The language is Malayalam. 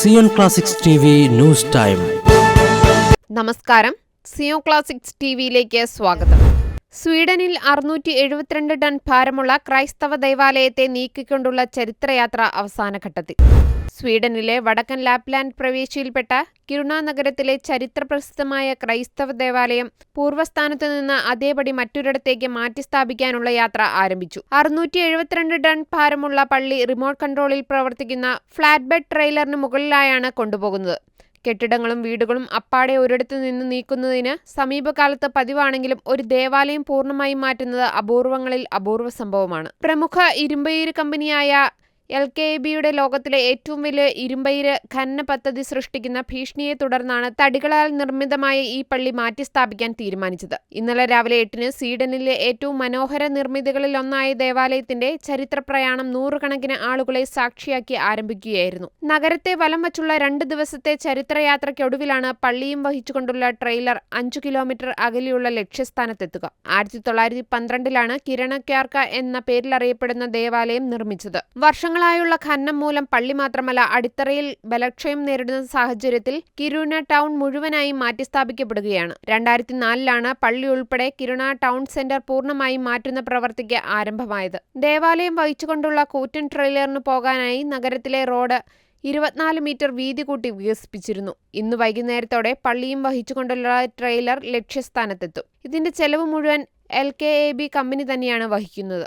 Zion Classics T V news time. നമസ്കാരം. സിയോ ക്ലാസിക്സ് ടി വിയിലേക്ക് സ്വാഗതം. സ്വീഡനിൽ അറുന്നൂറ്റി എഴുപത്തിരണ്ട് ടൺ ഭാരമുള്ള ക്രൈസ്തവ ദൈവാലയത്തെ നീക്കിക്കൊണ്ടുള്ള ചരിത്രയാത്ര അവസാനഘട്ടത്തിൽ. സ്വീഡനിലെ വടക്കൻ ലാപ്ലാൻഡ് പ്രവിശ്യയിൽപ്പെട്ട കിരുണ നഗരത്തിലെ ചരിത്രപ്രസിദ്ധമായ ക്രൈസ്തവ ദേവാലയം പൂർവസ്ഥാനത്ത് നിന്ന് അതേപടി മറ്റൊരിടത്തേക്ക് മാറ്റിസ്ഥാപിക്കാനുള്ള യാത്ര ആരംഭിച്ചു. അറുന്നൂറ്റി എഴുപത്തിരണ്ട് ടൺ ഭാരമുള്ള പള്ളി റിമോട്ട് കൺട്രോളിൽ പ്രവർത്തിക്കുന്ന ഫ്ലാറ്റ് ബെഡ് ട്രെയിലറിന് മുകളിലായാണ് കൊണ്ടുപോകുന്നത്. കെട്ടിടങ്ങളും വീടുകളും അപ്പാടെ ഒരിടത്തു നിന്ന് നീക്കുന്നതിന് സമീപകാലത്ത് പതിവാണെങ്കിലും ഒരു ദേവാലയം പൂർണമായും മാറ്റുന്നത് അപൂർവങ്ങളിൽ അപൂർവ സംഭവമാണ്. പ്രമുഖ ഇരുമ്പയിര് കമ്പനിയായ എൽ കെ എ ബിയുടെ ലോകത്തിലെ ഏറ്റവും വലിയ ഇരുമ്പയിര് ഖനന പദ്ധതി സൃഷ്ടിക്കുന്ന ഭീഷണിയെ തുടർന്നാണ് തടികളാൽ നിർമ്മിതമായ ഈ പള്ളി മാറ്റിസ്ഥാപിക്കാൻ തീരുമാനിച്ചത്. ഇന്നലെ രാവിലെ എട്ടിന് സ്വീഡനിലെ ഏറ്റവും മനോഹര നിർമ്മിതികളിലൊന്നായ ദേവാലയത്തിന്റെ ചരിത്രപ്രയാണം നൂറുകണക്കിന് ആളുകളെ സാക്ഷിയാക്കി ആരംഭിക്കുകയായിരുന്നു. നഗരത്തെ വലം വച്ചുള്ള രണ്ട് ദിവസത്തെ ചരിത്രയാത്രയ്ക്കൊടുവിലാണ് പള്ളിയും വഹിച്ചുകൊണ്ടുള്ള ട്രെയിലർ അഞ്ചു കിലോമീറ്റർ അകലെയുള്ള ലക്ഷ്യസ്ഥാനത്തെത്തുക. ആയിരത്തി തൊള്ളായിരത്തി പന്ത്രണ്ടിലാണ് കിരണക്യാർക്ക എന്ന പേരിലറിയപ്പെടുന്ന ദേവാലയം നിർമ്മിച്ചത്. വർഷങ്ങളായുള്ള ഖനനം മൂലം പള്ളി മാത്രമല്ല അടിത്തറയിൽ ബലക്ഷയം നേരിടുന്ന സാഹചര്യത്തിൽ കിരുണ ടൗൺ മുഴുവനായി മാറ്റിസ്ഥാപിക്കപ്പെടുകയാണ്. രണ്ടായിരത്തി നാലിലാണ് പള്ളി ഉൾപ്പെടെ കിരുണ ടൗൺ സെന്റർ പൂർണമായും മാറ്റുന്ന പ്രവൃത്തിക്ക് ആരംഭമായത്. ദേവാലയം വഹിച്ചുകൊണ്ടുള്ള കൂറ്റൻ ട്രെയിലറിന് പോകാനായി നഗരത്തിലെ റോഡ് ഇരുപത്തിനാല് മീറ്റർ വീതി കൂട്ടി വികസിപ്പിച്ചിരുന്നു. ഇന്ന് വൈകുന്നേരത്തോടെ പള്ളിയും വഹിച്ചുകൊണ്ടുള്ള ട്രെയിലർ ലക്ഷ്യസ്ഥാനത്തെത്തും. ഇതിന്റെ ചെലവ് മുഴുവൻ L K A B company തന്നെയാണ് വഹിക്കുന്നത്.